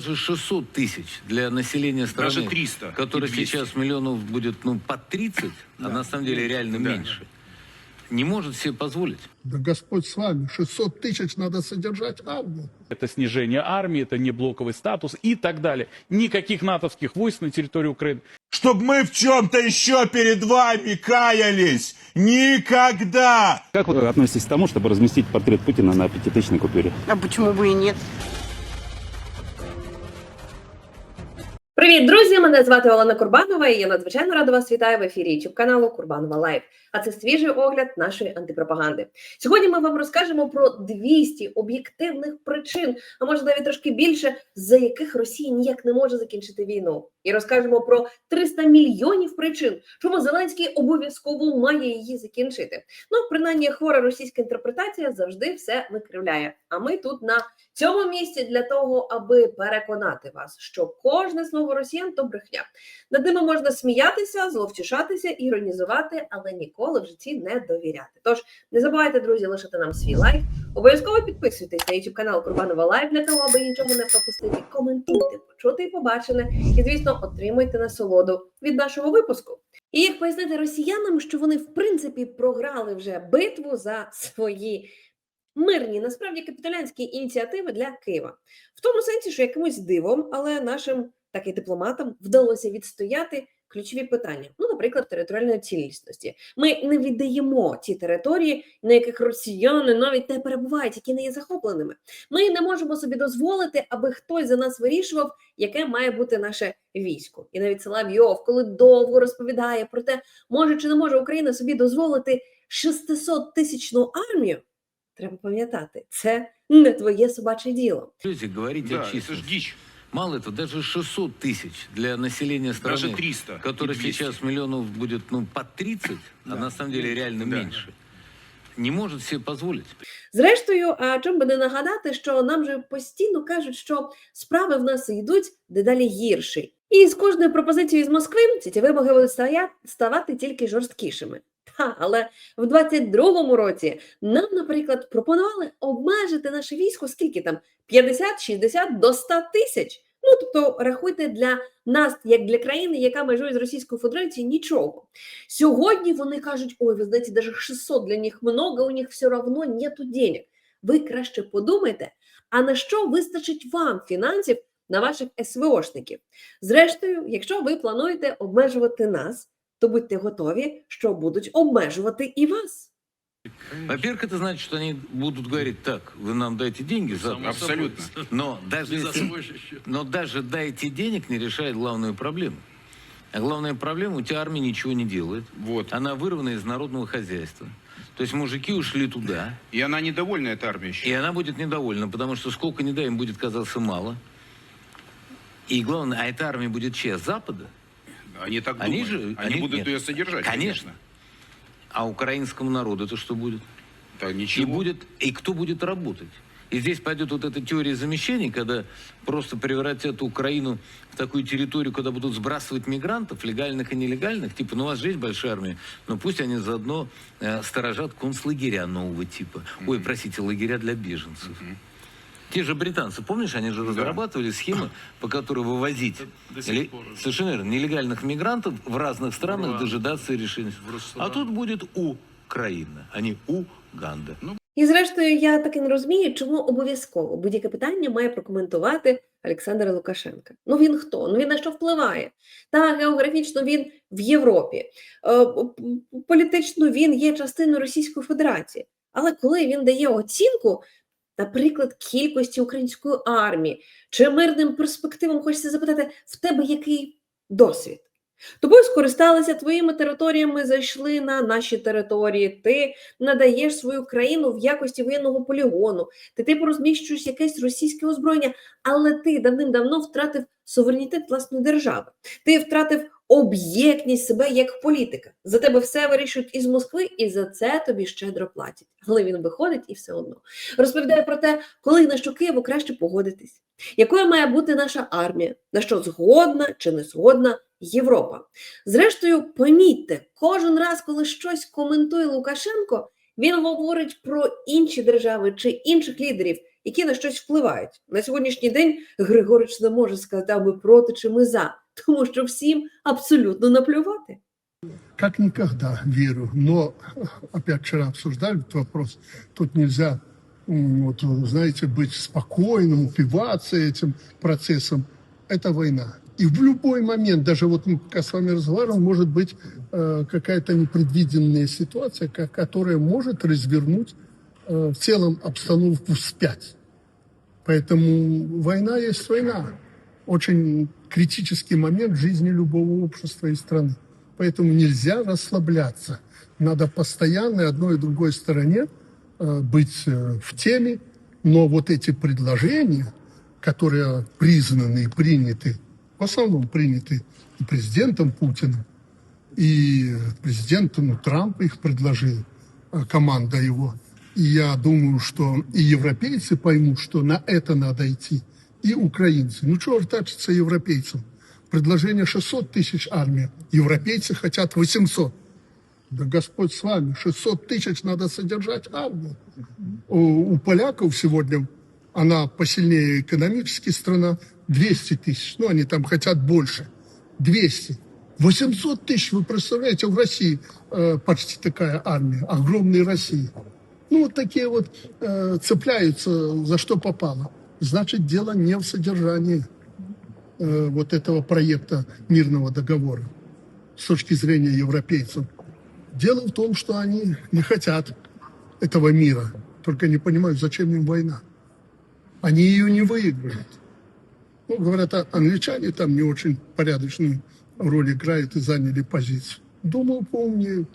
даже 600 тысяч для населения страны, Даже 300 и которое 200. сейчас миллионов будет ну, под 30, а на самом деле реально Да. меньше, не может себе позволить. Да Господь с вами, 600 тысяч надо содержать армию. это снижение армии, это не блоковый статус и так далее. Никаких натовских войск на территории Украины. Чтоб мы в чем-то еще перед вами каялись. Никогда! Как вы относитесь к тому, чтобы разместить портрет Путина на пятитысячной купюре? А почему бы и нет? Привіт, друзі! Мене звати Олена Курбанова, і я надзвичайно рада вас вітаю в ефірі youtube каналу Курбанова Лайв. А це свіжий огляд нашої антипропаганди. Сьогодні ми вам розкажемо про 200 об'єктивних причин, а може навіть трошки більше, за яких Росія ніяк не може закінчити війну. І розкажемо про 300 мільйонів причин, чому Зеленський обов'язково має її закінчити. Ну, принаймні, хвора російська інтерпретація завжди все викривляє. А ми тут на цьому місці для того, аби переконати вас, що кожне слово росіян то брехня. Над ними можна сміятися, зловтішатися, іронізувати, але ніколи в житті не довіряти. Тож не забувайте, друзі, лишити нам свій лайк. Обов'язково підписуйтесь на YouTube канал Курбанова Лайв для того, аби нічого не пропустити. Коментуйте, почути і побачене, і звісно, отримуйте насолоду від нашого випуску. І як пояснити росіянам, що вони в принципі програли вже битву за свої мирні, насправді капітулянські ініціативи для Києва, в тому сенсі, що якимось дивом, але нашим так і дипломатам вдалося відстояти ключові питання. Ну, наприклад, територіальної цілісності. Ми не віддаємо ті території, на яких росіяни навіть не перебувають, які не є захопленими. Ми не можемо собі дозволити, аби хтось за нас вирішував, яке має бути наше військо. І навіть Соловйов, коли довго розповідає про те, може чи не може Україна собі дозволити 600 тисячну армію. Треба пам'ятати, це не твоє собаче діло. Люди говорить Да, о это ж численности. дичь. Мало этого, даже 600 тысяч для населения страны, Даже 300 и которое 200. сейчас миллионов будет ну, под 30, а на самом деле реально Да. меньше, не может себе позволить. Зрештою, а чим би не нагадати, що нам же постійно кажуть, що справи в нас йдуть дедалі гірші. І з кожною пропозицією з Москви ці ті вимоги будуть стоя- ставати тільки жорсткішими. Та, але в 22-му році нам, наприклад, пропонували обмежити наше військо скільки там 50, 60 до 100 тисяч. Ну тобто, рахуйте для нас, як для країни, яка межує з Російською Федерацією, нічого. Сьогодні вони кажуть: ой, ви знаєте, даже 600 для них много, у них все равно нету денег. Ви краще подумайте, а на що вистачить вам фінансів на ваших СВОшників? Зрештою, якщо ви плануєте обмежувати нас, то будьте готові, що будуть обмежувати і вас. Во-первых, это значит, что они будут говорить, так, вы нам дайте деньги, за... Абсолютно. но даже, если... но даже дайте денег не решает главную проблему. А главная проблема, у тебя армия ничего не делает. Вот. Она вырвана из народного хозяйства. То есть мужики ушли туда, И она недовольна, эта армия еще. и она будет недовольна, потому что сколько не дай, им будет казаться мало. И главное, а эта армия будет чья? Запада? Они так Они думают. же- Они, они- будут нет. ее содержать, Конечно. конечно. А украинскому народу это что будет? Да И, ничего. будет, и кто будет работать? И здесь пойдет вот эта теория замещений, когда просто превратят Украину в такую территорию, куда будут сбрасывать мигрантов, легальных и нелегальных. Типа, ну у вас же есть большая армия, но пусть они заодно э, сторожат концлагеря нового типа. Ой, простите, лагеря для беженцев. Те же британцы, помнишь, они же разрабатывали схемы, по которой вывозить ле- совершенно верно, нелегальных мигрантов в разных странах, дожидаться решения. А тут будет Украина, а не Уганда. І зрештою, я так і не розумію, чому обов'язково будь-яке питання має прокоментувати Олександр Лукашенка. Ну він хто? Ну він на що впливає? Та географічно він в Європі, Е, п- п- політично він є частиною Російської Федерації. Але коли він дає оцінку, наприклад, кількості української армії чи мирним перспективам, хочеться запитати, в тебе який досвід? Тобою скористалися твоїми територіями, зайшли на наші території. Ти надаєш свою країну в якості воєнного полігону, ти типу розміщуєш якесь російське озброєння, але ти давним-давно втратив суверенітет власної держави. Ти втратив об'єктність себе як політика. За тебе все вирішують із Москви, і за це тобі щедро платять. Але він виходить і все одно розповідає про те, коли на що Києву краще погодитись, якою має бути наша армія, на що згодна чи не згодна Європа. Зрештою, помітьте, кожен раз, коли щось коментує Лукашенко, він говорить про інші держави чи інших лідерів, які на щось впливають. На сьогоднішній день Григорич не може сказати, а ми проти чи ми за, тому що всім абсолютно наплювати. Как никогда верю. Но, опять вчера обсуждали этот вопрос, тут нельзя, вот, знаете, быть спокойным, упиваться этим процессом. Это война. И в любой момент, даже вот мы пока с вами разговариваем, может быть э, какая-то непредвиденная ситуация, ко- которая может развернуть э, в целом обстановку вспять. Поэтому война есть война. Очень критический момент жизни любого общества и страны. Поэтому нельзя расслабляться. Надо постоянно одной и другой стороне э, быть э, в теме. Но вот эти предложения, которые признаны и приняты, в основном приняты и президентом Путиным, и президент ну, Трамп их предложил, э, команда его. И я думаю, что и европейцы поймут, что на это надо идти, и украинцы. Ну чего ртачиться европейцам? Предложение 600 тысяч армия, европейцы хотят 800. Да Господь с вами, 600 тысяч надо содержать армию. У, у поляков сегодня, она посильнее экономически страна, 200 тысяч. Ну, они там хотят больше. 200. 800 тысяч, вы представляете, в России э, почти такая армия, огромной России. Ну, вот такие вот э, цепляются за что попало. Значит, дело не в содержании э, вот этого проекта мирного договора с точки зрения европейцев. Дело в том, что они не хотят этого мира, только не понимают, зачем им война. Они ее не выиграют. Ну, говорят, а англичане там не очень порядочную роль играют и заняли позицию. Думаю, поумнеют.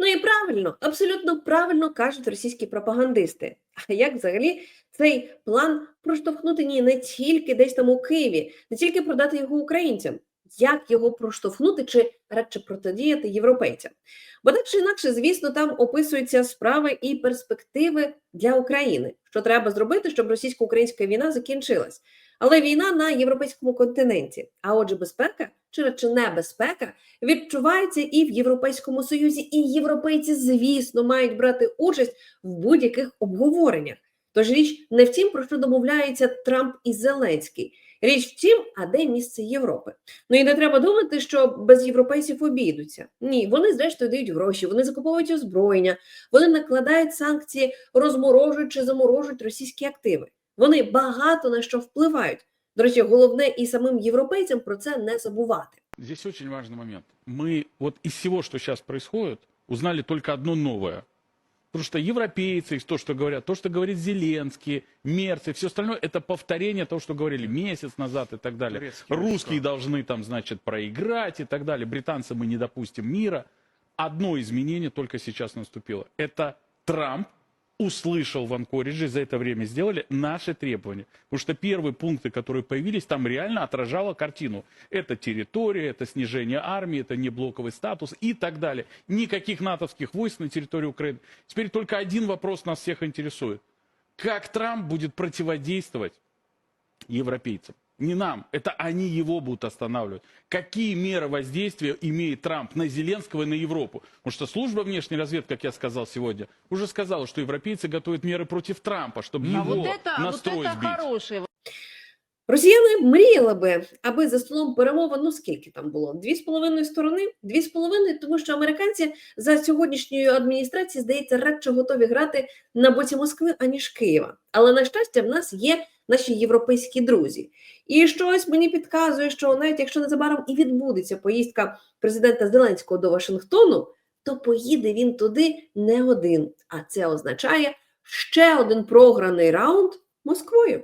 Ну і правильно, абсолютно правильно кажуть російські пропагандисти. А як взагалі цей план проштовхнути ні не тільки десь там у Києві, не тільки продати його українцям, як його проштовхнути чи радше протидіяти європейцям? Бо так чи інакше, звісно, там описуються справи і перспективи для України, що треба зробити, щоб російсько-українська війна закінчилась. Але війна на європейському континенті, а отже, безпека чи радше небезпека відчувається і в Європейському Союзі, і європейці, звісно, мають брати участь в будь-яких обговореннях. Тож річ не в тім, про що домовляються Трамп і Зеленський. Річ в тім, а де місце Європи. Ну і не треба думати, що без європейців обійдуться. Ні, вони зрештою дають гроші, вони закуповують озброєння, вони накладають санкції, розморожують чи заморожують російські активи. Вони багато на що впливають. До речі, головне і самим європейцям про це не забувати. Здесь очень важный момент. Мы вот из всего, что сейчас происходит, узнали только одно новое. Потому что европейцы, то, что говорят, то, что говорит Зеленский, Мерцы, все остальное, это повторение того, что говорили месяц назад и так далее. Турецкий Русские должны там, значит, проиграть и так далее. Британцы мы не допустим мира. Одно изменение только сейчас наступило. Это Трамп услышал в Анкоридже, за это время сделали наши требования. Потому что первые пункты, которые появились, там реально отражало картину. Это территория, это снижение армии, это неблоковый статус и так далее. Никаких натовских войск на территории Украины. Теперь только один вопрос нас всех интересует. Как Трамп будет противодействовать европейцам? Не нам, это они его будут останавливать. Какие меры воздействия имеет Трамп на Зеленского и на Европу? Потому что служба внешней разведки, как я сказал сегодня, уже сказала, что европейцы готовят меры против Трампа, чтобы А его вот это, вот настрой это сбить. хороший Росіяни мріяли би, аби за столом перемовин, ну скільки там було? Дві з половиною сторони? Дві з половиною, тому що американці за сьогоднішньою адміністрацією, здається, радше готові грати на боці Москви, аніж Києва. Але на щастя, в нас є наші європейські друзі. І щось мені підказує, що навіть якщо незабаром і відбудеться поїздка президента Зеленського до Вашингтону, то поїде він туди не один. А це означає ще один програний раунд Москвою.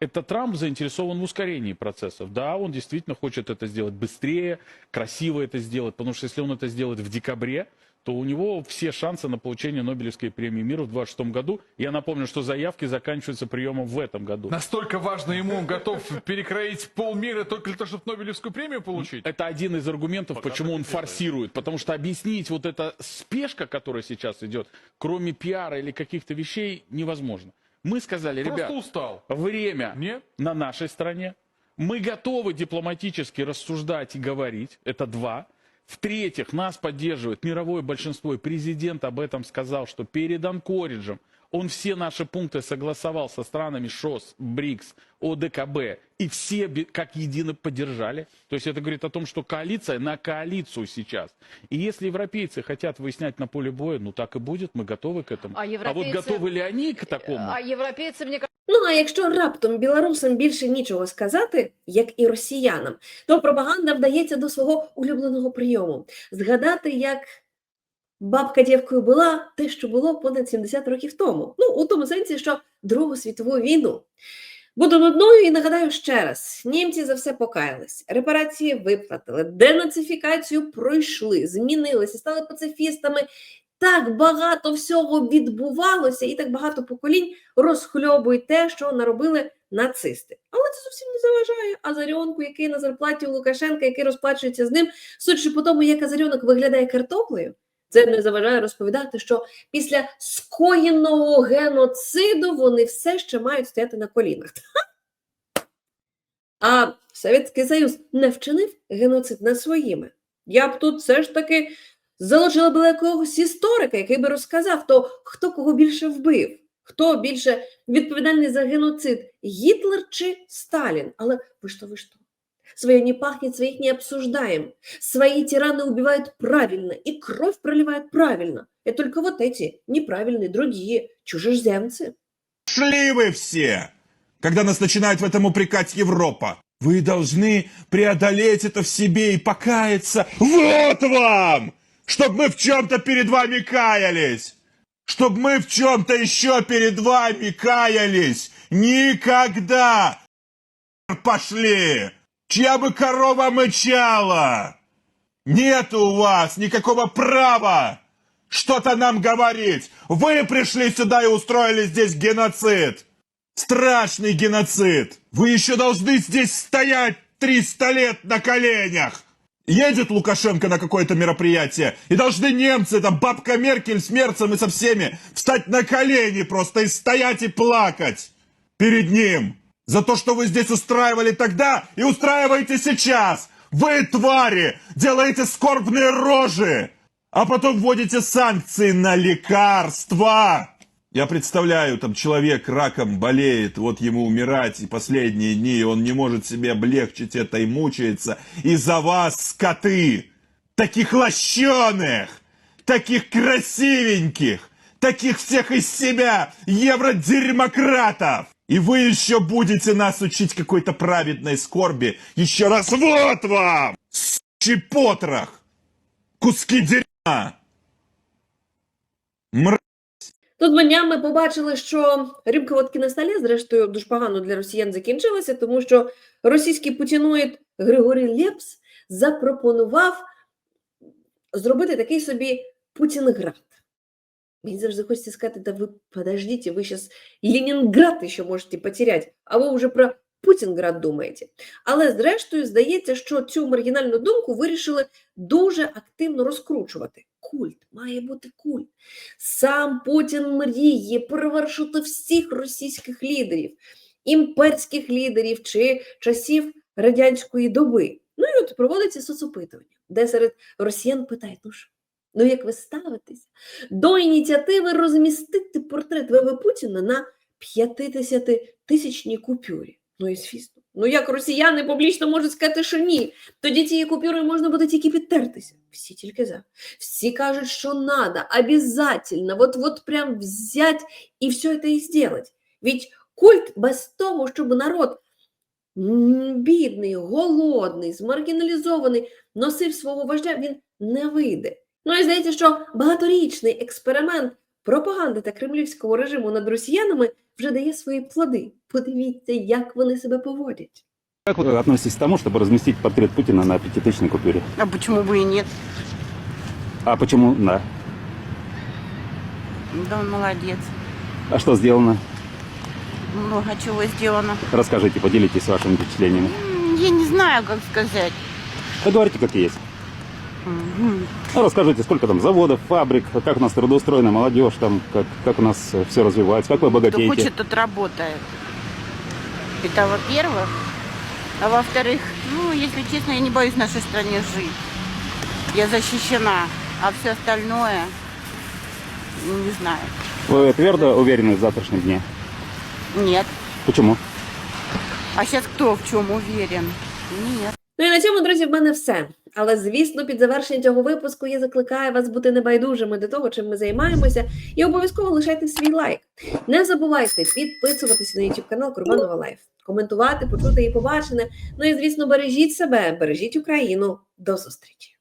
Это Трамп заинтересован в ускорении процессов. Да, он действительно хочет это сделать быстрее, красиво это сделать, потому что если он это сделает в декабре, то у него все шансы на получение Нобелевской премии мира в 2026 году. Я напомню, что заявки заканчиваются приемом в этом году. Настолько важно ему, он готов перекроить полмира только для того, чтобы Нобелевскую премию получить? Это один из аргументов, почему он форсирует. Потому что объяснить вот эта спешка, которая сейчас идет, кроме пиара или каких-то вещей, невозможно. Мы сказали, Просто ребят, устал. время Нет? на нашей стороне. Мы готовы дипломатически рассуждать и говорить. Это два. В-третьих, нас поддерживает мировое большинство. И президент об этом сказал, что перед Анкориджем Он все наши пункты согласовал со странами ШОС, БРИКС, ОДКБ, и все бе- как едино поддержали. То есть это говорит о том, что коалиция на коалицию сейчас. И если европейцы хотят выяснять на поле боя, ну так и будет, мы готовы к этому. А вот европейцы- готовы ли они к такому? А європейці, мені Ну а якщо раптом білорусам більше нічого сказати, як і росіянам, то пропаганда вдається до свого улюбленого прийому згадати, як бабка дівкою була те, що було понад 70 років тому. Ну, у тому сенсі, що Другу світову війну. Буду нудною і нагадаю ще раз: німці за все покаялись, репарації виплатили, денацифікацію пройшли, змінилися, стали пацифістами. Так багато всього відбувалося, і так багато поколінь розхльобують те, що наробили нацисти. Але це зовсім не заважає Азаріонку, який на зарплаті у Лукашенка, який розплачується з ним, судячи по тому, як Азаріонок виглядає картоплею. Це не заважає розповідати, що після скоєного геноциду вони все ще мають стояти на колінах. А Совєтський Союз не вчинив геноцид над своїми. Я б тут все ж таки залучила б якогось історика, який би розказав, то хто кого більше вбив, хто більше відповідальний за геноцид, Гітлер чи Сталін. Але ви що, ви що? Своє не пахнет, своих не обсуждаем. Свои тираны убивают правильно, и кровь проливают правильно. И только вот эти неправильные, другие, чужеземцы. Шли вы все! Когда нас начинает в этом упрекать Европа. Вы должны преодолеть это в себе и покаяться. Вот вам! Чтоб мы в чем-то перед вами каялись! Чтоб мы в чем-то еще перед вами каялись! Никогда! Пошли! Чья бы корова мычала! Нет у вас никакого права что-то нам говорить! Вы пришли сюда и устроили здесь геноцид! Страшный геноцид! Вы еще должны здесь стоять 300 лет на коленях! Едет Лукашенко на какое-то мероприятие, и должны немцы, там бабка Меркель с Мерцем и со всеми, встать на колени просто и стоять и плакать перед ним за то, что вы здесь устраивали тогда и устраиваете сейчас. Вы, твари, делаете скорбные рожи, а потом вводите санкции на лекарства. Я представляю, там человек раком болеет, вот ему умирать и последние дни, и он не может себе облегчить это и мучается. И за вас, скоты, таких лощеных, таких красивеньких, таких всех из себя евродерьмократов. И вы еще будете нас учить какой-то праведной скорби. Еще раз, вот вам! Сучий потрох! Куски дерьма! Мр... Тут днями ми побачили, що рюмка водки на столі, зрештою, дуже погано для росіян закінчилася, тому що російський путіноїд Григорій Лепс запропонував зробити такий собі Путінград. Мені завжди хочеться сказати, да ви подождіть, ви зараз Ленінград ще можете потеряти, а ви вже про Путінград думаєте. Але зрештою здається, що цю маргінальну думку вирішили дуже активно розкручувати. Культ, має бути культ. Сам Путін мріє перевершити всіх російських лідерів, імперських лідерів чи часів радянської доби. Ну і от проводиться соцопитування, де серед росіян питають, ну що, ну як ви ставитеся до ініціативи розмістити портрет ВВ Путіна на 50-тисячній купюрі? Ну і звісно. Ну як росіяни публічно можуть сказати, що ні, тоді цією купюрою можна буде тільки підтертися. Всі тільки за. Всі кажуть, що надо, обязательно, вот прям взять і все это і сделать. Ведь культ без того, щоб народ бідний, голодний, змаргіналізований, носив свого вождя, він не вийде. Ну і здається, що багаторічний експеримент пропаганди та кремлівського режиму над росіянами вже дає свої плоди. Подивіться, як вони себе поводять. Как вы относитесь к тому, чтобы разместить портрет Путина на пятитысячной купюре? А почему бы и нет? А почему да? Да он молодец. А что сделано? Много чего сделано. Расскажите, поделитесь вашими впечатлениями. М, Я не знаю, как сказать. Да говорите, как есть. Ну, расскажите, сколько там заводов, фабрик, как у нас трудоустроена молодежь, там, как, как у нас все развивается, как вы Кто богатеете. хочет, тот работает. Это во-первых. А во-вторых, ну, если честно, я не боюсь в нашей стране жить. Я защищена. А все остальное, ну, не знаю. Вы твердо уверены в завтрашнем дне? Нет. Почему? А сейчас кто в чем уверен? Нет. Ну і на цьому, друзі, в мене все. Але звісно, під завершення цього випуску я закликаю вас бути небайдужими до того, чим ми займаємося, і обов'язково лишайте свій лайк. Не забувайте підписуватися на YouTube канал Курбанова Лайф, коментувати, почути і побачене. Ну і звісно, бережіть себе, бережіть Україну. До зустрічі!